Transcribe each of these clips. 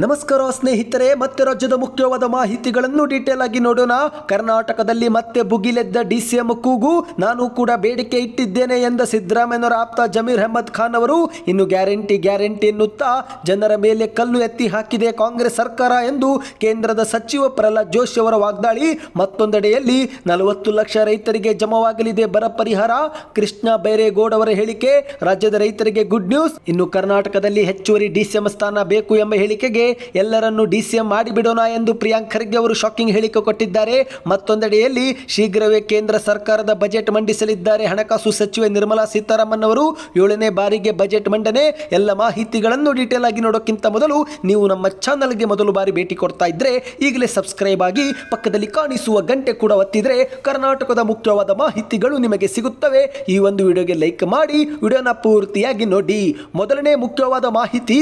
ನಮಸ್ಕಾರ ಸ್ನೇಹಿತರೆ, ಮತ್ತೆ ರಾಜ್ಯದ ಮುಖ್ಯವಾದ ಮಾಹಿತಿಗಳನ್ನು ಡೀಟೇಲ್ ಆಗಿ ನೋಡೋಣ. ಕರ್ನಾಟಕದಲ್ಲಿ ಮತ್ತೆ ಭುಗಿಲೆದ್ದ ಡಿಸಿಎಂ ಕೂಗು. ನಾನು ಕೂಡ ಬೇಡಿಕೆ ಇಟ್ಟಿದ್ದೇನೆ ಎಂದ ಸಿದ್ದರಾಮಯ್ಯನವರ ಆಪ್ತ ಜಮೀರ್ ಅಹಮದ್ ಖಾನ್ ಅವರು. ಇನ್ನು ಗ್ಯಾರಂಟಿ ಗ್ಯಾರಂಟಿ ಎನ್ನುತ್ತಾ ಜನರ ಮೇಲೆ ಕಲ್ಲು ಎತ್ತಿ ಹಾಕಿದೆ ಕಾಂಗ್ರೆಸ್ ಸರ್ಕಾರ ಎಂದು ಕೇಂದ್ರದ ಸಚಿವ ಪ್ರಹ್ಲಾದ್ ಜೋಶಿ ಅವರ ವಾಗ್ದಾಳಿ. ಮತ್ತೊಂದೆಡೆಯಲ್ಲಿ ನಲವತ್ತು ಲಕ್ಷ ರೈತರಿಗೆ ಜಮವಾಗಲಿದೆ ಬರ ಪರಿಹಾರ. ಕೃಷ್ಣ ಬೈರೇಗೌಡ ಅವರ ಹೇಳಿಕೆ, ರಾಜ್ಯದ ರೈತರಿಗೆ ಗುಡ್ ನ್ಯೂಸ್ ಇನ್ನು ಕರ್ನಾಟಕದಲ್ಲಿ ಹೆಚ್ಚುವರಿ ಡಿಸಿಎಂ ಸ್ಥಾನ ಬೇಕು ಎಂಬ ಹೇಳಿಕೆಗೆ ಎಲ್ಲರನ್ನು ಡಿಸಿಎಂ ಮಾಡಿಬಿಡೋಣ ಎಂದು ಪ್ರಿಯಾಂಕ್ ಖರ್ಗೆ ಅವರು ಶಾಕಿಂಗ್ ಹೇಳಿಕೆ ಕೊಟ್ಟಿದ್ದಾರೆ. ಮತ್ತೊಂದೆಡೆಯಲ್ಲಿ, ಶೀಘ್ರವೇ ಕೇಂದ್ರ ಸರ್ಕಾರದ ಬಜೆಟ್ ಮಂಡಿಸಲಿದ್ದಾರೆ ಹಣಕಾಸು ಸಚಿವೆ ನಿರ್ಮಲಾ ಸೀತಾರಾಮನ್ ಅವರು. ಏಳನೇ ಬಾರಿಗೆ ಬಜೆಟ್ ಮಂಡನೆ, ಎಲ್ಲ ಮಾಹಿತಿಗಳನ್ನು ಡೀಟೇಲ್ ಆಗಿ ನೋಡೋಕ್ಕಿಂತ ಮೊದಲು ನೀವು ನಮ್ಮ ಚಾನಲ್ಗೆ ಮೊದಲು ಬಾರಿ ಭೇಟಿ ಕೊಡ್ತಾ ಇದ್ರೆ, ಈಗಲೇ ಸಬ್ಸ್ಕ್ರೈಬ್ ಆಗಿ ಪಕ್ಕದಲ್ಲಿ ಕಾಣಿಸುವ ಗಂಟೆ ಕೂಡ ಒತ್ತಿದ್ರೆ, ಕರ್ನಾಟಕದ ಮುಖ್ಯವಾದ ಮಾಹಿತಿಗಳು ನಿಮಗೆ ಸಿಗುತ್ತವೆ. ಈ ಒಂದು ವಿಡಿಯೋಗೆ ಲೈಕ್ ಮಾಡಿ, ವಿಡಿಯೋನ ಪೂರ್ತಿಯಾಗಿ ನೋಡಿ. ಮೊದಲನೇ ಮುಖ್ಯವಾದ ಮಾಹಿತಿ,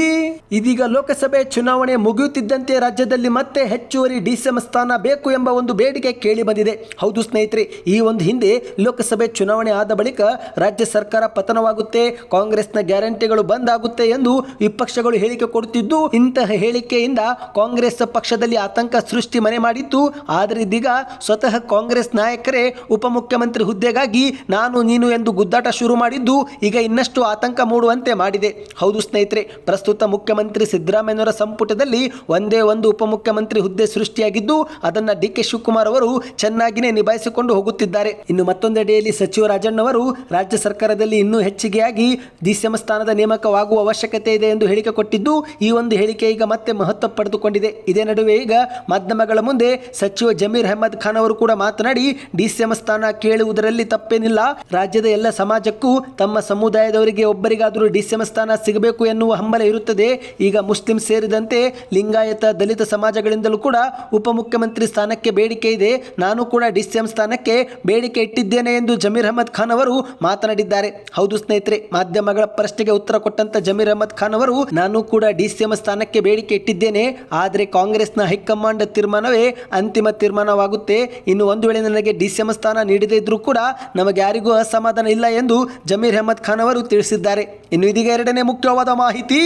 ಇದೀಗ ಲೋಕಸಭೆ ಚುನಾವಣೆ ಮುಗಿಯುತ್ತಿದ್ದಂತೆ ರಾಜ್ಯದಲ್ಲಿ ಮತ್ತೆ ಹೆಚ್ಚುವರಿ ಡಿಸಿಎಂ ಸ್ಥಾನ ಬೇಕು ಎಂಬ ಒಂದು ಬೇಡಿಕೆ ಕೇಳಿ ಬಂದಿದೆ. ಹೌದು ಸ್ನೇಹಿತರೆ, ಈ ಒಂದು ಹಿಂದೆ ಲೋಕಸಭೆ ಚುನಾವಣೆ ಆದ ಬಳಿಕ ರಾಜ್ಯ ಸರ್ಕಾರ ಪತನವಾಗುತ್ತೆ, ಕಾಂಗ್ರೆಸ್ನ ಗ್ಯಾರಂಟಿಗಳು ಬಂದ್ ಆಗುತ್ತೆ ಎಂದು ವಿಪಕ್ಷಗಳು ಹೇಳಿಕೆ ಕೊಡುತ್ತಿದ್ದು, ಇಂತಹ ಹೇಳಿಕೆಯಿಂದ ಕಾಂಗ್ರೆಸ್ ಪಕ್ಷದಲ್ಲಿ ಆತಂಕ ಸೃಷ್ಟಿ ಮನೆ ಮಾಡಿತ್ತು. ಆದರೆ ಇದೀಗ ಸ್ವತಃ ಕಾಂಗ್ರೆಸ್ ನಾಯಕರೇ ಉಪಮುಖ್ಯಮಂತ್ರಿ ಹುದ್ದೆಗಾಗಿ ನಾನು ನೀನು ಎಂದು ಗುದ್ದಾಟ ಶುರು ಮಾಡಿದ್ದು, ಈಗ ಇನ್ನಷ್ಟು ಆತಂಕ ಮೂಡುವಂತೆ ಮಾಡಿದೆ. ಹೌದು ಸ್ನೇಹಿತರೆ, ಪ್ರಸ್ತುತ ಮುಖ್ಯಮಂತ್ರಿ ಸಿದ್ದರಾಮಯ್ಯನವರ ಸಂಪುಟದಲ್ಲಿ ಒಂದೇ ಒಂದು ಉಪಮುಖ್ಯಮಂತ್ರಿ ಹುದ್ದೆ ಸೃಷ್ಟಿಯಾಗಿದ್ದು, ಅದನ್ನ ಡಿ ಕೆ ಶಿವಕುಮಾರ್ ಅವರು ಚೆನ್ನಾಗಿಯೇ ನಿಭಾಯಿಸಿಕೊಂಡು ಹೋಗುತ್ತಿದ್ದಾರೆ. ಇನ್ನು ಮತ್ತೊಂದೆಡೆಯಲ್ಲಿ ಸಚಿವ ರಾಜಣ್ಣವರು ರಾಜ್ಯ ಸರ್ಕಾರದಲ್ಲಿ ಇನ್ನೂ ಹೆಚ್ಚಿಗೆಯಾಗಿ ಡಿಸಿಎಂ ಸ್ಥಾನದ ನೇಮಕವಾಗುವ ಅವಶ್ಯಕತೆ ಇದೆ ಎಂದು ಹೇಳಿಕೆ ಕೊಟ್ಟಿದ್ದು, ಈ ಒಂದು ಹೇಳಿಕೆ ಈಗ ಮತ್ತೆ ಮಹತ್ವ ಪಡೆದುಕೊಂಡಿದೆ. ಇದೇ ನಡುವೆ ಈಗ ಮಾಧ್ಯಮಗಳ ಮುಂದೆ ಸಚಿವ ಜಮೀರ್ ಅಹಮದ್ ಖಾನ್ ಅವರು ಕೂಡ ಮಾತನಾಡಿ ಡಿಸಿಎಂ ಸ್ಥಾನ ಕೇಳುವುದರಲ್ಲಿ ತಪ್ಪೇನಿಲ್ಲ. ರಾಜ್ಯದ ಎಲ್ಲ ಸಮಾಜಕ್ಕೂ ತಮ್ಮ ಸಮುದಾಯದವರಿಗೆ ಒಬ್ಬರಿಗಾದರೂ ಡಿಸಿಎಂ ಸ್ಥಾನ ಸಿಗಬೇಕು ಎನ್ನುವ ಹಂಬಲ ಇರುತ್ತದೆ. ಈಗ ಮುಸ್ಲಿಂ ಸೇರಿದಂತೆ ಲಿಂಗಾಯತ ದಲಿತ ಸಮಾಜಗಳಿಂದಲೂ ಕೂಡ ಉಪಮುಖ್ಯಮಂತ್ರಿ ಸ್ಥಾನಕ್ಕೆ ಬೇಡಿಕೆ ಇದೆ. ನಾನು ಕೂಡ ಡಿಸಿಎಂ ಸ್ಥಾನಕ್ಕೆ ಬೇಡಿಕೆ ಇಟ್ಟಿದ್ದೇನೆ ಎಂದು ಜಮೀರ್ ಅಹಮದ್ ಖಾನ್ ಅವರು ಮಾತನಾಡಿದ್ದಾರೆ. ಹೌದು ಸ್ನೇಹಿತರೆ, ಮಾಧ್ಯಮಗಳ ಪ್ರಶ್ನೆಗೆ ಉತ್ತರ ಕೊಟ್ಟಂತ ಜಮೀರ್ ಅಹಮದ್ ಖಾನ್ ಅವರು, ನಾನು ಕೂಡ ಡಿಸಿಎಂ ಸ್ಥಾನಕ್ಕೆ ಬೇಡಿಕೆ ಇಟ್ಟಿದ್ದೇನೆ. ಆದರೆ ಕಾಂಗ್ರೆಸ್ನ ಹೈಕಮಾಂಡ್ ತೀರ್ಮಾನವೇ ಅಂತಿಮ ತೀರ್ಮಾನವಾಗುತ್ತೆ. ಇನ್ನು ಒಂದು ವೇಳೆ ನನಗೆ ಡಿಸಿಎಂ ಸ್ಥಾನ ನೀಡದೇ ಇದ್ರೂ ಕೂಡ ನಮಗೆ ಯಾರಿಗೂ ಅಸಮಾಧಾನ ಇಲ್ಲ ಎಂದು ಜಮೀರ್ ಅಹಮದ್ ಖಾನ್ ಅವರು ತಿಳಿಸಿದ್ದಾರೆ. ಇನ್ನು ಇದೀಗ ಎರಡನೇ ಮುಖ್ಯವಾದ ಮಾಹಿತಿ.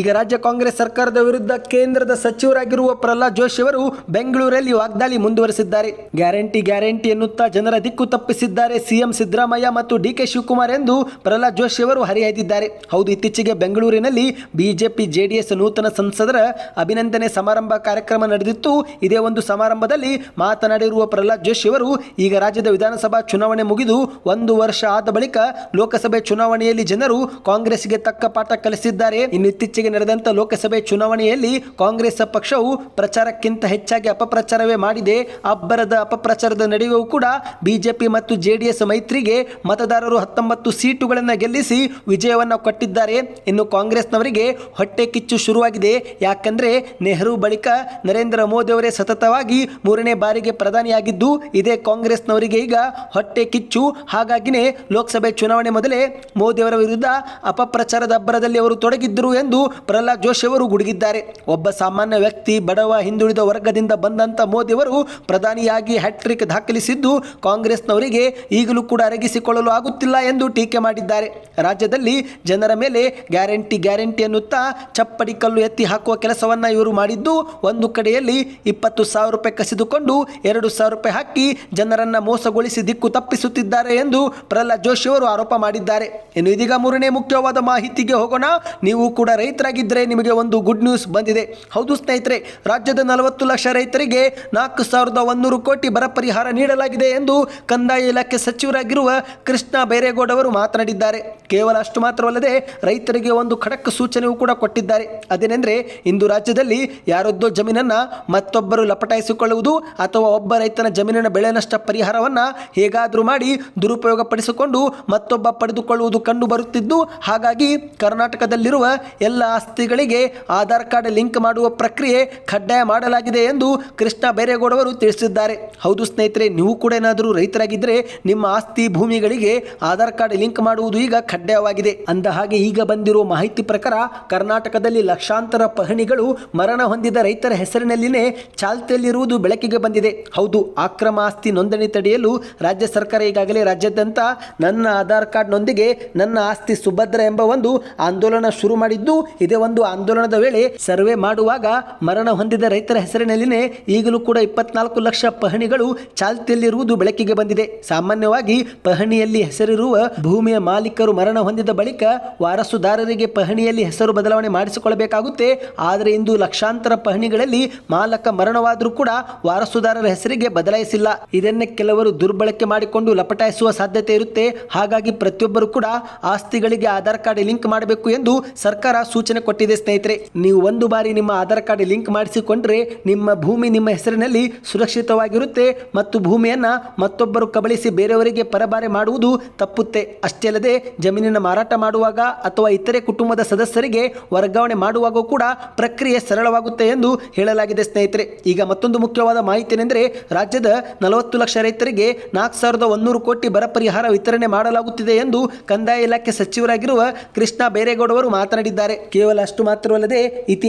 ಈಗ ರಾಜ್ಯ ಕಾಂಗ್ರೆಸ್ ಸರ್ಕಾರದ ವಿರುದ್ಧ ಕೇಂದ್ರದ ಸಚಿವರಾಗಿರುವ ಪ್ರಹ್ಲಾದ್ ಜೋಶಿ ಅವರು ಬೆಂಗಳೂರಲ್ಲಿ ವಾಗ್ದಾಳಿ ಮುಂದುವರೆಸಿದ್ದಾರೆ. ಗ್ಯಾರಂಟಿ ಗ್ಯಾರಂಟಿ ಎನ್ನುತ್ತಾ ಜನರ ದಿಕ್ಕು ತಪ್ಪಿಸಿದ್ದಾರೆ ಸಿಎಂ ಸಿದ್ದರಾಮಯ್ಯ ಮತ್ತು ಡಿ ಕೆ ಶಿವಕುಮಾರ್ ಎಂದು ಪ್ರಹ್ಲಾದ್ ಜೋಶಿ ಅವರು ಹರಿಹಾಯ್ದಿದ್ದಾರೆ ಹೌದು, ಇತ್ತೀಚೆಗೆ ಬೆಂಗಳೂರಿನಲ್ಲಿ ಬಿಜೆಪಿ ಜೆಡಿಎಸ್ ನೂತನ ಸಂಸದರ ಅಭಿನಂದನೆ ಸಮಾರಂಭ ಕಾರ್ಯಕ್ರಮ ನಡೆದಿತ್ತು. ಇದೇ ಒಂದು ಸಮಾರಂಭದಲ್ಲಿ ಮಾತನಾಡಿರುವ ಪ್ರಹ್ಲಾದ್ ಜೋಶಿ ಅವರು, ಈಗ ರಾಜ್ಯದ ವಿಧಾನಸಭಾ ಚುನಾವಣೆ ಮುಗಿದು ಒಂದು ವರ್ಷ ಆದ ಬಳಿಕ ಲೋಕಸಭೆ ಚುನಾವಣೆಯಲ್ಲಿ ಜನರು ಕಾಂಗ್ರೆಸ್ಗೆ ತಕ್ಕ ಪಾಠ ಕಲಿಸಿದ್ದಾರೆ. ಇನ್ನು ಇತ್ತೀಚೆಗೆ ನಡೆದಂತ ಲೋಕಸಭೆ ಚುನಾವಣೆಯಲ್ಲಿ ಕಾಂಗ್ರೆಸ್ ಪಕ್ಷವು ಪ್ರಚಾರಕ್ಕಿಂತ ಹೆಚ್ಚಾಗಿ ಅಪಪ್ರಚಾರವೇ ಮಾಡಿದೆ. ಅಬ್ಬರದ ಅಪಪ್ರಚಾರದ ನಡುವೆಯೂ ಕೂಡ ಬಿಜೆಪಿ ಮತ್ತು ಜೆಡಿಎಸ್ ಮೈತ್ರಿಗೆ ಮತದಾರರು ಹತ್ತೊಂಬತ್ತು ಸೀಟುಗಳನ್ನು ಗೆಲ್ಲಿಸಿ ವಿಜಯವನ್ನು ಕೊಟ್ಟಿದ್ದಾರೆ. ಇನ್ನು ಕಾಂಗ್ರೆಸ್ನವರಿಗೆ ಹೊಟ್ಟೆ ಕಿಚ್ಚು ಶುರುವಾಗಿದೆ. ಯಾಕಂದರೆ ನೆಹರು ಬಳಿಕ ನರೇಂದ್ರ ಮೋದಿ ಅವರೇ ಸತತವಾಗಿ ಮೂರನೇ ಬಾರಿಗೆ ಪ್ರಧಾನಿಯಾಗಿದ್ದು, ಇದೇ ಕಾಂಗ್ರೆಸ್ನವರಿಗೆ ಈಗ ಹೊಟ್ಟೆ ಕಿಚ್ಚು. ಹಾಗಾಗಿನೇ ಲೋಕಸಭೆ ಚುನಾವಣೆ ಮೊದಲೇ ಮೋದಿಯವರ ವಿರುದ್ಧ ಅಪಪ್ರಚಾರದ ಅಬ್ಬರದಲ್ಲಿ ಅವರು ತೊಡಗಿದ್ದರು ಎಂದು ಪ್ರಹ್ಲಾದ್ ಜೋಶಿ ಅವರು ಗುಡುಗಿದ್ದಾರೆ. ಒಬ್ಬ ಸಾಮಾನ್ಯ ವ್ಯಕ್ತಿ ಬಡವ ಹಿಂದುಳಿದ ವರ್ಗದಿಂದ ಬಂದಂತ ಮೋದಿಯವರು ಪ್ರಧಾನಿಯಾಗಿ ಹ್ಯಾಟ್ರಿಕ್ ದಾಖಲಿಸಿದ್ದು ಕಾಂಗ್ರೆಸ್ನವರಿಗೆ ಈಗಲೂ ಕೂಡ ಅರಗಿಸಿಕೊಳ್ಳಲು ಆಗುತ್ತಿಲ್ಲ ಎಂದು ಟೀಕೆ ಮಾಡಿದ್ದಾರೆ. ರಾಜ್ಯದಲ್ಲಿ ಜನರ ಮೇಲೆ ಗ್ಯಾರಂಟಿ ಗ್ಯಾರಂಟಿ ಎನ್ನುತ್ತಾ ಚಪ್ಪಡಿ ಕಲ್ಲು ಎತ್ತಿ ಹಾಕುವ ಕೆಲಸವನ್ನು ಇವರು ಮಾಡಿದ್ದು, ಒಂದು ಕಡೆಯಲ್ಲಿ ಇಪ್ಪತ್ತು ಸಾವಿರ ರೂಪಾಯಿ ಕಸಿದುಕೊಂಡು ಎರಡು ಸಾವಿರ ರೂಪಾಯಿ ಹಾಕಿ ಜನರನ್ನು ಮೋಸಗೊಳಿಸಿ ದಿಕ್ಕು ತಪ್ಪಿಸುತ್ತಿದ್ದಾರೆ ಎಂದು ಪ್ರಹ್ಲಾದ್ ಜೋಶಿ ಅವರು ಆರೋಪ ಮಾಡಿದ್ದಾರೆ. ಇನ್ನು ಇದೀಗ ಮೂರನೇ ಮುಖ್ಯವಾದ ಮಾಹಿತಿಗೆ ಹೋಗೋಣ. ನೀವು ಕೂಡ ರೈತರಾಗಿದ್ದರೆ ನಿಮಗೆ ಒಂದು ಗುಡ್ ನ್ಯೂಸ್ ಬಂದಿದೆ. ಹೌದು ಸ್ನೇಹಿತರೆ, ರಾಜ್ಯದ ನಲವತ್ತು ಲಕ್ಷ ರೈತರಿಗೆ ನಾಲ್ಕು ಸಾವಿರದ ಒಂದೂರು ಕೋಟಿ ಬರ ಪರಿಹಾರ ನೀಡಲಾಗಿದೆ ಎಂದು ಕಂದಾಯ ಇಲಾಖೆ ಸಚಿವರಾಗಿರುವ ಕೃಷ್ಣ ಬೈರೇಗೌಡ ಅವರು ಮಾತನಾಡಿದ್ದಾರೆ. ಕೇವಲ ಅಷ್ಟು ಮಾತ್ರವಲ್ಲದೆ ರೈತರಿಗೆ ಒಂದು ಖಡಕ್ ಸೂಚನೆಯೂ ಕೂಡ ಕೊಟ್ಟಿದ್ದಾರೆ. ಅದೇನೆಂದರೆ, ಇಂದು ರಾಜ್ಯದಲ್ಲಿ ಯಾರೊದ್ದೋ ಜಮೀನನ್ನು ಮತ್ತೊಬ್ಬರು ಲಪಟಾಯಿಸಿಕೊಳ್ಳುವುದು ಅಥವಾ ಒಬ್ಬ ರೈತನ ಜಮೀನಿನ ಬೆಳೆ ನಷ್ಟ ಪರಿಹಾರವನ್ನು ಹೇಗಾದರೂ ಮಾಡಿ ದುರುಪಯೋಗ ಪಡಿಸಿಕೊಂಡು ಮತ್ತೊಬ್ಬ ಪಡೆದುಕೊಳ್ಳುವುದು ಕಂಡು ಬರುತ್ತಿದ್ದು ಹಾಗಾಗಿ ಕರ್ನಾಟಕದಲ್ಲಿರುವ ಎಲ್ಲ ಆಸ್ತಿಗಳಿಗೆ ಆಧಾರ್ ಕಾರ್ಡ್ ಲಿಂಕ್ ಮಾಡುವ ಪ್ರಕ್ರಿಯೆ ಕಡ್ಡಾಯ ಮಾಡಲಾಗಿದೆ ಎಂದು ಕೃಷ್ಣ ಬೈರೇಗೌಡ ಅವರು ತಿಳಿಸಿದ್ದಾರೆ. ಹೌದು ಸ್ನೇಹಿತರೆ, ನೀವು ಕೂಡ ಏನಾದರೂ ರೈತರಾಗಿದ್ದರೆ ನಿಮ್ಮ ಆಸ್ತಿ ಭೂಮಿಗಳಿಗೆ ಆಧಾರ್ ಕಾರ್ಡ್ ಲಿಂಕ್ ಮಾಡುವುದು ಈಗ ಕಡ್ಡಾಯವಾಗಿದೆ. ಅಂದ ಹಾಗೆ ಈಗ ಬಂದಿರುವ ಮಾಹಿತಿ ಪ್ರಕಾರ ಕರ್ನಾಟಕದಲ್ಲಿ ಲಕ್ಷಾಂತರ ಪಹಣಿಗಳು ಮರಣ ಹೊಂದಿದ ರೈತರ ಹೆಸರಿನಲ್ಲಿನೇ ಚಾಲ್ತಿಯಲ್ಲಿರುವುದು ಬೆಳಕಿಗೆ ಬಂದಿದೆ. ಹೌದು, ಅಕ್ರಮ ಆಸ್ತಿ ನೋಂದಣಿ ತಡೆಯಲು ರಾಜ್ಯ ಸರ್ಕಾರ ಈಗಾಗಲೇ ರಾಜ್ಯಾದ್ಯಂತ ನನ್ನ ಆಧಾರ್ ಕಾರ್ಡ್ನೊಂದಿಗೆ ನನ್ನ ಆಸ್ತಿ ಸುಭದ್ರ ಎಂಬ ಒಂದು ಆಂದೋಲನ ಶುರು ಮಾಡಿದ್ದು, ಇದೇ ಒಂದು ಆಂದೋಲನದ ವೇಳೆ ಸರ್ವೆ ಮಾಡುವಾಗ ಮರಣ ಹೊಂದಿದ ರೈತರ ಹೆಸರಿನಲ್ಲಿನೇ ಈಗಲೂ ಕೂಡ ಇಪ್ಪತ್ನಾಲ್ಕು ಲಕ್ಷ ಪಹಣಿಗಳು ಚಾಲ್ತಿಯಲ್ಲಿರುವುದು ಬೆಳಕಿಗೆ ಬಂದಿದೆ. ಸಾಮಾನ್ಯವಾಗಿ ಪಹಣಿಯಲ್ಲಿ ಹೆಸರಿರುವ ಭೂಮಿಯ ಮಾಲೀಕರು ಮರಣ ಹೊಂದಿದ ಬಳಿಕ ವಾರಸುದಾರರಿಗೆ ಪಹಣಿಯಲ್ಲಿ ಹೆಸರು ಬದಲಾವಣೆ ಮಾಡಿಸಿಕೊಳ್ಳಬೇಕಾಗುತ್ತೆ. ಆದರೆ ಇಂದು ಲಕ್ಷಾಂತರ ಪಹಣಿಗಳಲ್ಲಿ ಮಾಲಕ ಮರಣವಾದರೂ ಕೂಡ ವಾರಸುದಾರರ ಹೆಸರಿಗೆ ಬದಲಾಯಿಸಿಲ್ಲ. ಇದನ್ನೇ ಕೆಲವರು ದುರ್ಬಳಕೆ ಮಾಡಿಕೊಂಡು ಲಪಟಾಯಿಸುವ ಸಾಧ್ಯತೆ ಇರುತ್ತೆ. ಹಾಗಾಗಿ ಪ್ರತಿಯೊಬ್ಬರು ಕೂಡ ಆಸ್ತಿಗಳಿಗೆ ಆಧಾರ್ ಕಾರ್ಡ್ ಲಿಂಕ್ ಮಾಡಬೇಕು ಎಂದು ಸರ್ಕಾರ ಸೂಚನೆ ಕೊಟ್ಟಿದೆ ಸ್ನೇಹಿತರೆ. ನೀವು ಒಂದು ಬಾರಿ ನಿಮ್ಮ ಆಧಾರ್ ಕಾರ್ಡ್ ಲಿಂಕ್ ಮಾಡಿಸಿಕೊಂಡ್ರೆ ನಿಮ್ಮ ಭೂಮಿ ನಿಮ್ಮ ಹೆಸರಿನಲ್ಲಿ ಸುರಕ್ಷಿತವಾಗಿರುತ್ತೆ ಮತ್ತು ಭೂಮಿಯನ್ನು ಮತ್ತೊಬ್ಬರು ಕಬಳಿಸಿ ಬೇರೆಯವರಿಗೆ ಪರಬಾರೆ ಮಾಡುವುದು ತಪ್ಪುತ್ತೆ. ಅಷ್ಟೇ ಅಲ್ಲದೆ ಜಮೀನಿನ ಮಾರಾಟ ಮಾಡುವಾಗ ಅಥವಾ ಇತರೆ ಕುಟುಂಬದ ಸದಸ್ಯರಿಗೆ ವರ್ಗಾವಣೆ ಮಾಡುವಾಗ ಕೂಡ ಪ್ರಕ್ರಿಯೆ ಸರಳವಾಗುತ್ತೆ ಎಂದು ಹೇಳಲಾಗಿದೆ ಸ್ನೇಹಿತರೆ. ಈಗ ಮತ್ತೊಂದು ಮುಖ್ಯವಾದ ಮಾಹಿತಿ ಏನೆಂದರೆ ರಾಜ್ಯದ ನಲವತ್ತು ಲಕ್ಷ ರೈತರಿಗೆ ನಾಲ್ಕು ಸಾವಿರದ ಒಂದೂರು ಕೋಟಿ ಬರ ಪರಿಹಾರ ವಿತರಣೆ ಮಾಡಲಾಗುತ್ತಿದೆ ಎಂದು ಕಂದಾಯ ಇಲಾಖೆ ಸಚಿವರಾಗಿರುವ ಕೃಷ್ಣ ಬೈರೇಗೌಡವರು ಮಾತನಾಡಿದ್ದಾರೆ. ಕೇವಲ ಅಷ್ಟು ಮಾತ್ರವಲ್ಲದೆ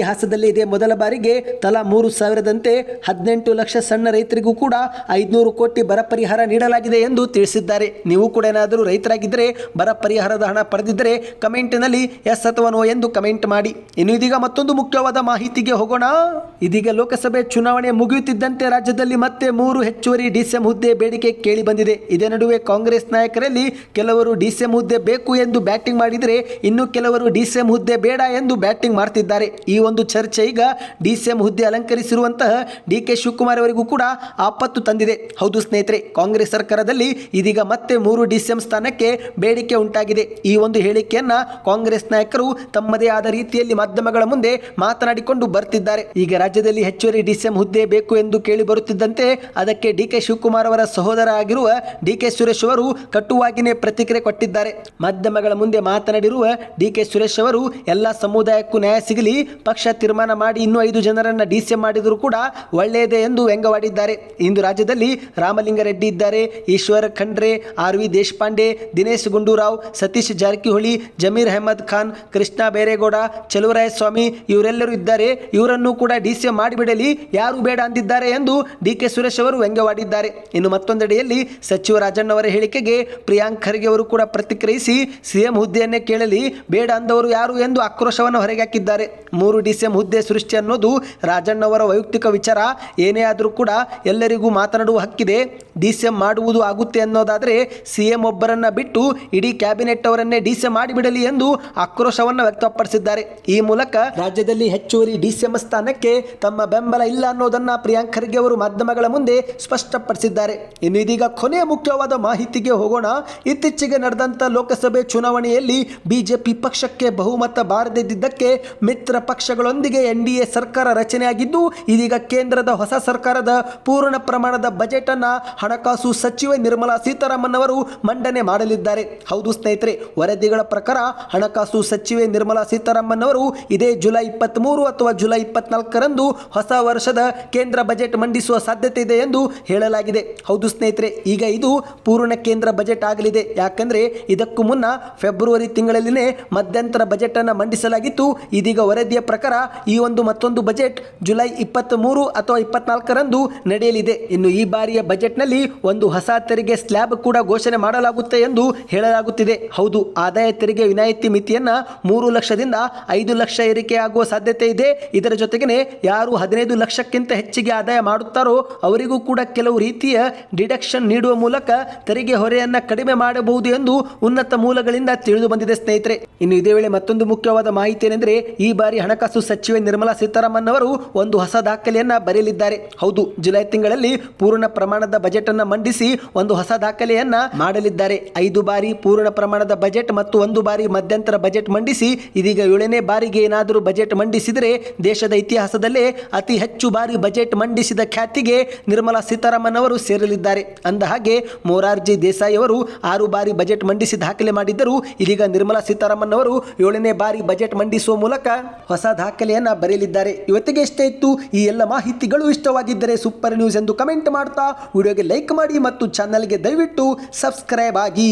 ಇತಿಹಾಸದಲ್ಲಿ ಇದೇ. ಮೊದಲ ಬಾರಿಗೆ ತಲಾ ಮೂರು ಸಾವಿರದಂತೆ ಹದಿನೆಂಟು ಲಕ್ಷ ಸಣ್ಣ ರೈತರಿಗೂ ಕೂಡ ಐದುನೂರು ಕೋಟಿ ಬರ ಪರಿಹಾರ ನೀಡಲಾಗಿದೆ ಎಂದು ತಿಳಿಸಿದ್ದಾರೆ. ನೀವು ಕೂಡ ಏನಾದರೂ ರೈತರಾಗಿದ್ದರೆ ಬರ ಪರಿಹಾರದ ಹಣ ಪಡೆದಿದ್ದರೆ ಕಮೆಂಟ್ನಲ್ಲಿ ಎಸ್ ಅಥವಾ ನೋ ಎಂದು ಕಮೆಂಟ್ ಮಾಡಿ. ಇನ್ನು ಇದೀಗ ಮತ್ತೊಂದು ಮುಖ್ಯವಾದ ಮಾಹಿತಿಗೆ ಹೋಗೋಣ. ಇದೀಗ ಲೋಕಸಭೆ ಚುನಾವಣೆ ಮುಗಿಯುತ್ತಿದ್ದಂತೆ ರಾಜ್ಯದಲ್ಲಿ ಮತ್ತೆ ಮೂರು ಹೆಚ್ಚುವರಿ ಡಿಸಿಎಂ ಹುದ್ದೆ ಬೇಡಿಕೆ ಕೇಳಿ ಬಂದಿದೆ. ಇದೇ ನಡುವೆ ಕಾಂಗ್ರೆಸ್ ನಾಯಕರಲ್ಲಿ ಕೆಲವರು ಡಿಸಿಎಂ ಹುದ್ದೆ ಬೇಕು ಎಂದು ಬ್ಯಾಟಿಂಗ್ ಮಾಡಿದರೆ ಇನ್ನು ಕೆಲವರು ಡಿಸಿಎಂ ಹುದ್ದೆ ಬೇಡ ಎಂದು ಬ್ಯಾಟಿಂಗ್ ಮಾಡ್ತಿದ್ದಾರೆ. ಈ ಚರ್ಚೆ ಈಗ ಡಿಸಿಎಂ ಹುದ್ದೆ ಅಲಂಕರಿಸಿರುವಂತಹ ಡಿ ಕೆ ಶಿವಕುಮಾರ್ ಅವರಿಗೂ ಕೂಡ ಆಪತ್ತು ತಂದಿದೆ. ಹೌದು ಸ್ನೇಹಿತರೆ, ಕಾಂಗ್ರೆಸ್ ಸರ್ಕಾರದಲ್ಲಿ ಇದೀಗ ಮತ್ತೆ ಮೂರು ಡಿಸಿಎಂ ಸ್ಥಾನಕ್ಕೆ ಬೇಡಿಕೆ ಉಂಟಾಗಿದೆ. ಈ ಒಂದು ಹೇಳಿಕೆಯನ್ನು ಕಾಂಗ್ರೆಸ್ ನಾಯಕರು ತಮ್ಮದೇ ಆದ ರೀತಿಯಲ್ಲಿ ಮಾಧ್ಯಮಗಳ ಮುಂದೆ ಮಾತನಾಡಿಕೊಂಡು ಬರ್ತಿದ್ದಾರೆ. ಈಗ ರಾಜ್ಯದಲ್ಲಿ ಹೆಚ್ಚುವರಿ ಡಿಸಿಎಂ ಹುದ್ದೆ ಬೇಕು ಎಂದು ಕೇಳಿ ಬರುತ್ತಿದ್ದಂತೆ ಅದಕ್ಕೆ ಡಿ ಕೆ ಶಿವಕುಮಾರ್ ಅವರ ಸಹೋದರ ಆಗಿರುವ ಡಿ ಕೆ ಸುರೇಶ್ ಅವರು ಕಟುವಾಗಿನೇ ಪ್ರತಿಕ್ರಿಯೆ ಕೊಟ್ಟಿದ್ದಾರೆ. ಮಾಧ್ಯಮಗಳ ಮುಂದೆ ಮಾತನಾಡಿರುವ ಡಿ ಕೆ ಸುರೇಶ್ ಅವರು, ಎಲ್ಲ ಸಮುದಾಯಕ್ಕೂ ನ್ಯಾಯ ಸಿಗಲಿ, ಪಕ್ಷ ತೀರ್ಮಾನ ಮಾಡಿ ಇನ್ನೂ ಐದು ಜನರನ್ನು ಡಿ ಸಿ ಮಾಡಿದರೂ ಕೂಡ ಒಳ್ಳೆಯದೇ ಎಂದು ವ್ಯಂಗ್ಯವಾಡಿದ್ದಾರೆ. ಇಂದು ರಾಜ್ಯದಲ್ಲಿ ರಾಮಲಿಂಗಾರೆಡ್ಡಿ ಇದ್ದಾರೆ, ಈಶ್ವರ್ ಖಂಡ್ರೆ, ಆರ್ ವಿ ದೇಶಪಾಂಡೆ, ದಿನೇಶ್ ಗುಂಡೂರಾವ್, ಸತೀಶ್ ಜಾರಕಿಹೊಳಿ, ಜಮೀರ್ ಅಹಮದ್ ಖಾನ್, ಕೃಷ್ಣ ಬೇರೇಗೌಡ, ಚಲುವರಾಯಸ್ವಾಮಿ ಇವರೆಲ್ಲರೂ ಇದ್ದಾರೆ. ಇವರನ್ನು ಕೂಡ ಡಿಸಿಎಂ ಮಾಡಿಬಿಡಲಿ, ಯಾರು ಬೇಡ ಅಂದಿದ್ದಾರೆ ಎಂದು ಡಿ ಕೆ ಸುರೇಶ್ ಅವರು ವ್ಯಂಗ್ಯವಾಡಿದ್ದಾರೆ. ಇನ್ನು ಮತ್ತೊಂದೆಡೆಯಲ್ಲಿ ಸಚಿವ ರಾಜಣ್ಣವರ ಹೇಳಿಕೆಗೆ ಪ್ರಿಯಾಂಕ್ ಖರ್ಗೆ ಅವರು ಕೂಡ ಪ್ರತಿಕ್ರಿಯಿಸಿ ಸಿಎಂ ಹುದ್ದೆಯನ್ನೇ ಕೇಳಲಿ, ಬೇಡ ಅಂದವರು ಯಾರು ಎಂದು ಆಕ್ರೋಶವನ್ನು ಹೊರಗೆ ಹಾಕಿದ್ದಾರೆ. ಮೂರು ಡಿಸಿಎಂ ಹುದ್ದೆ ಸೃಷ್ಟಿ ಅನ್ನೋದು ರಾಜಣ್ಣವರ ವೈಯಕ್ತಿಕ ವಿಚಾರ. ಏನೇ ಆದರೂ ಕೂಡ ಎಲ್ಲರಿಗೂ ಮಾತನಾಡುವ ಹಕ್ಕಿದೆ. ಡಿಸಿಎಂ ಮಾಡುವುದು ಆಗುತ್ತೆ ಅನ್ನೋದಾದರೆ ಸಿಎಂ ಒಬ್ಬರನ್ನ ಬಿಟ್ಟು ಇಡೀ ಕ್ಯಾಬಿನೆಟ್ ಅವರನ್ನೇ ಡಿಸಿಎಂ ಮಾಡಿಬಿಡಲಿ ಎಂದು ಆಕ್ರೋಶವನ್ನು ವ್ಯಕ್ತಪಡಿಸಿದ್ದಾರೆ. ಈ ಮೂಲಕ ರಾಜ್ಯದಲ್ಲಿ ಹೆಚ್ಚುವರಿ ಡಿಸಿಎಂ ಸ್ಥಾನಕ್ಕೆ ತಮ್ಮ ಬೆಂಬಲ ಇಲ್ಲ ಅನ್ನೋದನ್ನು ಪ್ರಿಯಾಂಕ್ ಖರ್ಗೆ ಅವರು ಮಾಧ್ಯಮಗಳ ಮುಂದೆ ಸ್ಪಷ್ಟಪಡಿಸಿದ್ದಾರೆ. ಇನ್ನು ಇದೀಗ ಕೊನೆಯ ಮುಖ್ಯವಾದ ಮಾಹಿತಿಗೆ ಹೋಗೋಣ. ಇತ್ತೀಚೆಗೆ ನಡೆದಂಥ ಲೋಕಸಭೆ ಚುನಾವಣೆಯಲ್ಲಿ ಬಿಜೆಪಿ ಪಕ್ಷಕ್ಕೆ ಬಹುಮತ ಬಾರದಿದ್ದಕ್ಕೆ ಮಿತ್ರ ಪಕ್ಷಗಳೊಂದಿಗೆ ಎನ್ ಡಿ ಎ ಸರ್ಕಾರ ರಚನೆಯಾಗಿದ್ದು, ಇದೀಗ ಕೇಂದ್ರದ ಹೊಸ ಸರ್ಕಾರದ ಪೂರ್ಣ ಪ್ರಮಾಣದ ಬಜೆಟ್ ಅನ್ನ ಹಣಕಾಸು ಸಚಿವೆ ನಿರ್ಮಲಾ ಸೀತಾರಾಮನ್ ಅವರು ಮಂಡನೆ ಮಾಡಲಿದ್ದಾರೆ. ಹೌದು ಸ್ನೇಹಿತರೆ, ವರದಿಗಳ ಪ್ರಕಾರ ಹಣಕಾಸು ಸಚಿವೆ ನಿರ್ಮಲಾ ಸೀತಾರಾಮನ್ ಅವರು ಇದೇ ಜುಲೈ ಇಪ್ಪತ್ತ್ ಅಥವಾ ಜುಲೈ ಇಪ್ಪತ್ನಾಲ್ಕರಂದು ಹೊಸ ವರ್ಷದ ಕೇಂದ್ರ ಬಜೆಟ್ ಮಂಡಿಸುವ ಸಾಧ್ಯತೆ ಇದೆ ಎಂದು ಹೇಳಲಾಗಿದೆ. ಹೌದು ಸ್ನೇಹಿತರೆ, ಈಗ ಇದು ಪೂರ್ಣ ಕೇಂದ್ರ ಬಜೆಟ್ ಆಗಲಿದೆ. ಯಾಕಂದರೆ ಇದಕ್ಕೂ ಮುನ್ನ ಫೆಬ್ರವರಿ ತಿಂಗಳಲ್ಲಿನೇ ಮಧ್ಯಂತರ ಬಜೆಟ್ ಅನ್ನು ಮಂಡಿಸಲಾಗಿತ್ತು. ಇದೀಗ ವರದಿಯ ಪ್ರಕಾರ ಈ ಒಂದು ಮತ್ತೊಂದು ಬಜೆಟ್ ಜುಲೈ ಇಪ್ಪತ್ತ್ ಮೂರು ಅಥವಾ ಇಪ್ಪತ್ನಾಲ್ಕರಂದು ನಡೆಯಲಿದೆ. ಇನ್ನು ಈ ಬಾರಿಯ ಬಜೆಟ್ನಲ್ಲಿ ಒಂದು ಹೊಸ ತೆರಿಗೆ ಸ್ಲ್ಯಾಬ್ ಕೂಡ ಘೋಷಣೆ ಮಾಡಲಾಗುತ್ತೆ ಎಂದು ಹೇಳಲಾಗುತ್ತಿದೆ. ಹೌದು, ಆದಾಯ ತೆರಿಗೆ ವಿನಾಯಿತಿ ಮಿತಿಯನ್ನ ಮೂರು ಲಕ್ಷದಿಂದ ಐದು ಲಕ್ಷ ಏರಿಕೆ ಆಗುವ ಸಾಧ್ಯತೆ ಇದೆ. ಇದರ ಜೊತೆಗೆ ಯಾರು ಹದಿನೈದು ಲಕ್ಷಕ್ಕಿಂತ ಹೆಚ್ಚಿಗೆ ಆದಾಯ ಮಾಡುತ್ತಾರೋ ಅವರಿಗೂ ಕೂಡ ಕೆಲವು ರೀತಿಯ ಡಿಡಕ್ಷನ್ ನೀಡುವ ಮೂಲಕ ತೆರಿಗೆ ಹೊರೆಯನ್ನ ಕಡಿಮೆ ಮಾಡಬಹುದು ಎಂದು ಉನ್ನತ ಮೂಲಗಳಿಂದ ತಿಳಿದು ಬಂದಿದೆ ಸ್ನೇಹಿತರೆ. ಇನ್ನು ಇದೇ ವೇಳೆ ಮತ್ತೊಂದು ಮುಖ್ಯವಾದ ಮಾಹಿತಿ ಏನೆಂದರೆ ಈ ಬಾರಿ ಹಣಕಾಸು ಸಚಿವೆ ನಿರ್ಮಲಾ ಸೀತಾರಾಮನ್ ಅವರು ಒಂದು ಹೊಸ ದಾಖಲೆಯನ್ನ ಬರೆಯಲಿದ್ದಾರೆ. ಹೌದು, ಜುಲೈ ತಿಂಗಳಲ್ಲಿ ಪೂರ್ಣ ಪ್ರಮಾಣದ ಬಜೆಟ್ ಅನ್ನ ಮಂಡಿಸಿ ಒಂದು ಹೊಸ ದಾಖಲೆಯನ್ನ ಮಾಡಲಿದ್ದಾರೆ. ಐದು ಬಾರಿ ಪೂರ್ಣ ಪ್ರಮಾಣದ ಬಜೆಟ್ ಮತ್ತು ಒಂದು ಬಾರಿ ಮಧ್ಯಂತರ ಬಜೆಟ್ ಮಂಡಿಸಿ, ಇದೀಗ ಏಳನೇ ಬಾರಿಗೆ ಏನಾದರೂ ಬಜೆಟ್ ಮಂಡಿಸಿದರೆ ದೇಶದ ಇತಿಹಾಸದಲ್ಲೇ ಅತಿ ಹೆಚ್ಚು ಬಾರಿ ಬಜೆಟ್ ಮಂಡಿಸಿದ ಖ್ಯಾತಿಗೆ ನಿರ್ಮಲಾ ಸೀತಾರಾಮನ್ ಅವರು ಸೇರಲಿದ್ದಾರೆ. ಅಂದ ಹಾಗೆ, ಮೊರಾರ್ಜಿ ದೇಸಾಯಿ ಅವರು ಆರು ಬಾರಿ ಬಜೆಟ್ ಮಂಡಿಸಿ ದಾಖಲೆ ಮಾಡಿದ್ದರು, ಇದೀಗ ನಿರ್ಮಲಾ ಸೀತಾರಾಮನ್ ಅವರು ಏಳನೇ ಬಾರಿ ಬಜೆಟ್ ಮಂಡಿಸುವ ಮೂಲಕ ಹೊಸ ದಾಖಲೆಯನ್ನ ಬರೆಯಲಿದ್ದಾರೆ. ಇವತ್ತಿಗೆ ಇಷ್ಟೇ ಇತ್ತು, ಈ ಎಲ್ಲ ಮಾಹಿತಿಗಳು ಇಷ್ಟವಾಗಿದ್ದರೆ ಸೂಪರ್ ನ್ಯೂಸ್ ಎಂದು ಕಮೆಂಟ್ ಮಾಡ್ತಾ, ವಿಡಿಯೋಗೆ ಲೈಕ್ ಮಾಡಿ ಮತ್ತು ಚಾನಲ್ಗೆ ದಯವಿಟ್ಟು ಸಬ್ಸ್ಕ್ರೈಬ್ ಆಗಿ.